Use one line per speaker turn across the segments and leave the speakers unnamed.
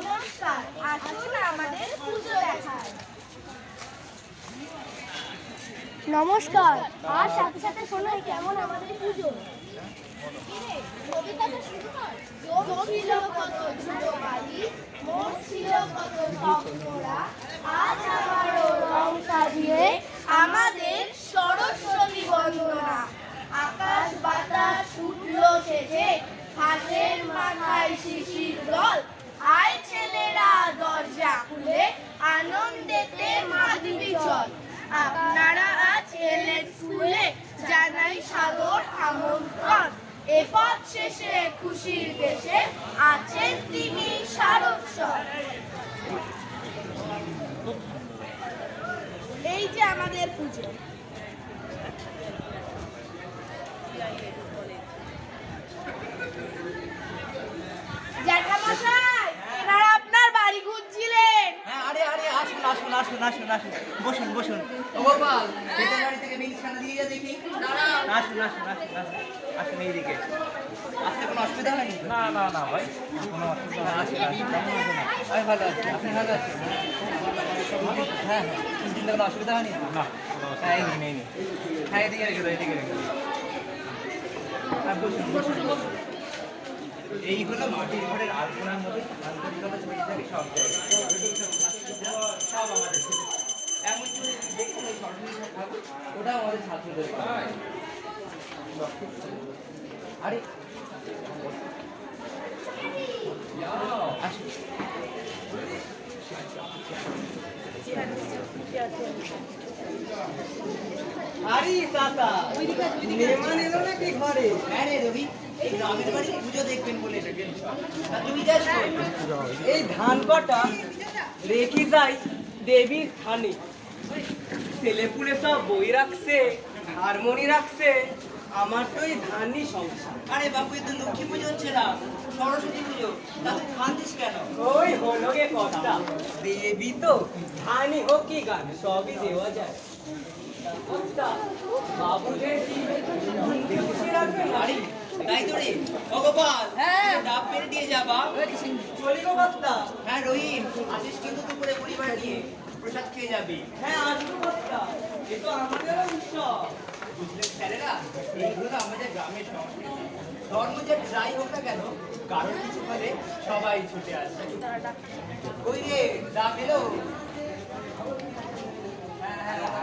নমস্কার আসুন আমাদের পুজো দেখায়।
নমস্কার আর সাথে সাথে শোনাই কেমন আমাদের পুজো?
কবিতাটা শুরু কর ছিল কত ধ্রুববালি মোর ছিল কত স্বপ্নরা আজ আমারও রং সাজিয়ে আমাদের সরস্বতী বন্দনা। আকাশ বাতাস উঠল সেজে হাতের মাথায় শিশির দল আয় দরজা খুলে আনন্দেতে মাতবি চল আপনারা আজ এলেন স্কুলে, জানাই সাদর আমন্ত্রণ। এ পথ শেষে খুশির দেশে আছেন তিনি সারস্বর এই যে আমাদের পুজো জ্যাঠামশাই এনারা আপনার বাড়ি ঘুরছিলেন
হ্যাঁ আরে আরে আসুন আসুন আসুন আসুন। বসুন বসুন। ও গোপাল ভেতর বাড়ি থেকে মিলখানা দিয়ে যা দেখি। আসুন আসুন আসুন আসুন। আসুন এইদিকে। আসতে কোনো অসুবিধা হয়নি?
না না না ভাই কোনো অসুবিধা
আসুন, আসুন। আমি ভালো আছি আপনি ভালো আছেন? হ্যাঁ হ্যাঁ। চিন্তা কোনো অসুবিধা হয়নি?
না
হ্যাঁ এই হ্যাঁ এদিকে রেখে দাও এদিকে রেখে হ্যাঁ, বসুন বসুন বসুন। এই হলো মাটির ঘরের আলপনার মধ্যে আন্তরিকতা ছড়িয়ে থাকে সব জায়গায়? সব আমাদের ছিল। এমন করে দেখুন এই স্বর্ণের ঠাকুর ওটাও আমাদের ছাত্রদের। আরে আসুন
আরে চাচা মেহমান এলো নাকি ঘরে?
হ্যাঁ রে রবি বাড়ি পুজো দেখবেন বলে এসেছেন তা যাস
এই ধান কটা রেখে যাই দেবীর থানে। ছেলেপুলে সব বই রাখছে হারমোনি রাখছে আমার তো এই ধানই সংসার।
আরে বাপু এ তো লক্ষ্মী পুজো হচ্ছে না সরস্বতী পুজো। তা তুই কান্দিস কেন?
ওই হলো গে কথা দেবী তো ধানই হোক কি গান সবই দেওয়া যায়।
আমাদের গ্রামের ধর্ম যে যাই হোক কেন কারোর কিছু হলে সবাই ছুটে আসে ওই রে ডাব এলো হ্যাঁ, হ্যাঁ,
জ্যাঠামশাই আপনারা ঠাকুর কোথায় গেলেন
হ্যাঁ হ্যাঁ যা যা যা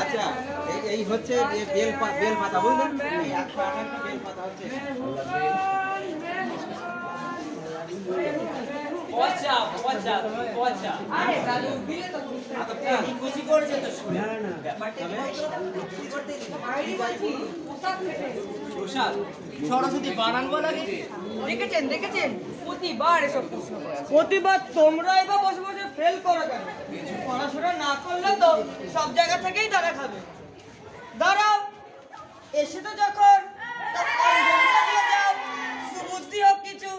আচ্ছা এই এই হচ্ছে বেল বেল পাতা বুঝলেন? একশো আঠাশটা বেল পাতা হচ্ছে।
পচা পচা পচা।
আরে দাদু
এই খুশি করছে তো শুনে। ব্যাপারটা কি বলতো? খুশি করতে
বাইরে বলছি পোশাক ফেটে
প্রসাদ সরস্বতী বানান বলা
দেখেছেন দেখেছেন? প্রতিবার এসব প্রশ্ন প্রতিবার তোমরা এবার বসে বসে ফেল করো কেন পড়াশোনা না করলে তো সব জায়গা থেকেই তারা খাবে। দাঁড়াও এসে তো যখন সুবুদ্ধি হোক কিছু।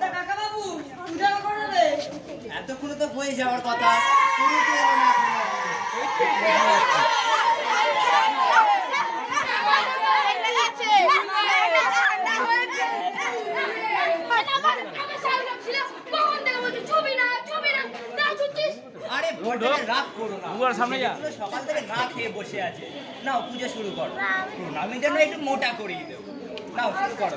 তা কাকা বাবু পূজা কখন হবে?
এতক্ষণ তো হয়ে যাওয়ার কথা। রাগ করো
সামনে যা।
সকাল থেকে না খেয়ে বসে আছে। নাও পুজো শুরু করো। আমি যেন একটু মোটা করিয়ে দেবো। নাও শুরু করো।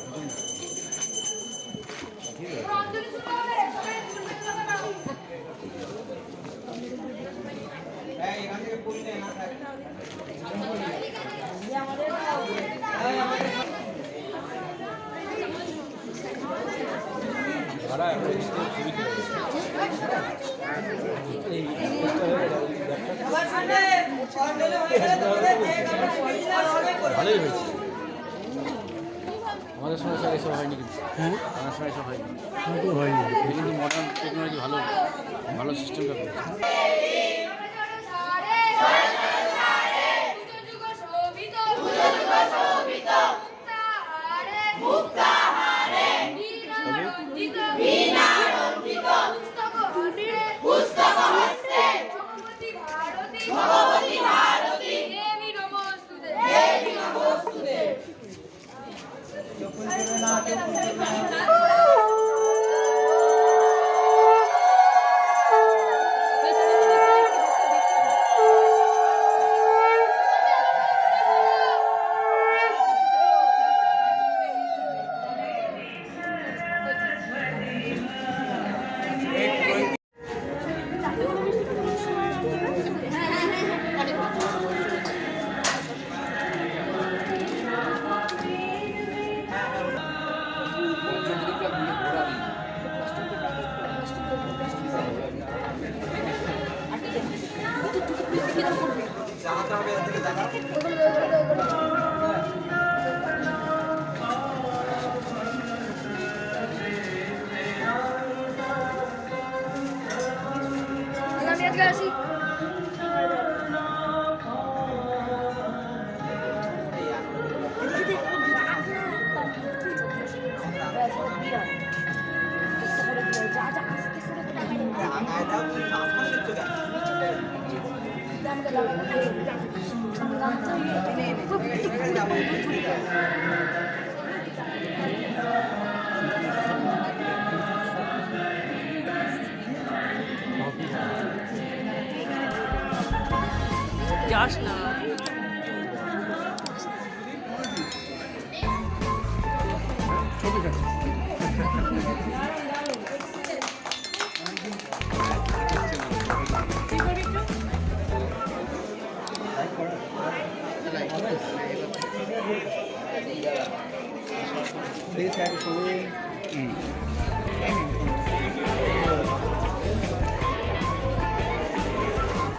এই এখান থেকে পুরি নেই না থাকে
তারা এখন স্টেজ ছবি তুলে এই
আবার শুনলে অঞ্জলি হয়ে গেলে তোমাদের যে কারণে বুঝলে আর সবাই
ভালোই হয়েছে আমাদের সময় স্যার এসব হয়নি কিন্তু। হ্যাঁ? আমার সময় এসব হয়নি। হয়নি। কিন্তু মডার্ন টেকনোলজি ভালো ভালো সিস্টেমটা করেছে।
আমি
主要
是呢。